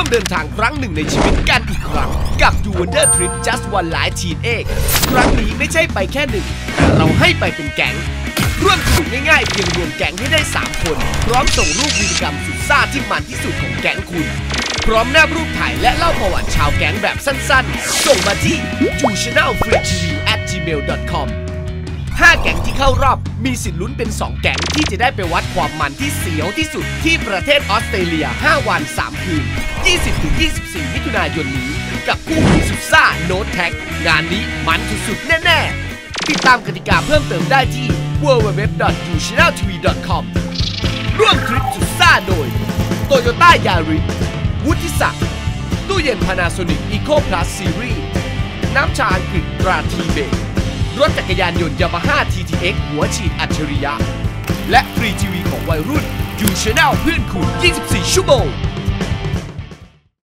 วมเดินทางครั้งหนึ่งในชีวิตกันอีกครั้ง กับ You Wonder Trip Just One Life Teen e g ครั้งนี้ไม่ใช่ไปแค่หนึ่งแต่เราให้ไปเป็นแก๊งร่วมสนุกง่ายๆเพียงรวมแก๊งให้ได้ 3 คน พร้อมส่งรูปวีรกรรมสุดซ่าที่มันที่สุดของแก๊งคุณ พร้อมแนบรูปถ่ายและเล่าประวัติชาวแก๊งแบบสั้นๆ ส่งมาที่ j u c h a n n e l f r e e t v at gmail.com 5 แก๊งที่เข้ารอบ มีสิทธิ์ลุ้นเป็น 2 แก๊งที่จะได้ไปวัดความมันที่เสียวที่สุดที่ประเทศออสเตรเลีย 5 วัน 3 คืน 20-24 มิถุนายนนี้ กับคู่หูสุดซ่าโน้ตแท็กงานนี้มันสุดๆแน่ๆ ติดตามกติกาเพิ่มเติมได้ที่ www.uchanneltv.com ร่วมทริปสุดซ่าโดย โตโยต้ายาริสวุฒิศักดิ์ตู้เย็น Panasonic Eco Plus Series น้ำชาอังกฤษตราทีเบก รถจักรยานยนต์ยามาฮ่า TTX หัวฉีดอัจฉริยะ และฟรีทีวีของวัยรุ่นยูช n แนลเพื่อนคุณ 24 ชั่วโมง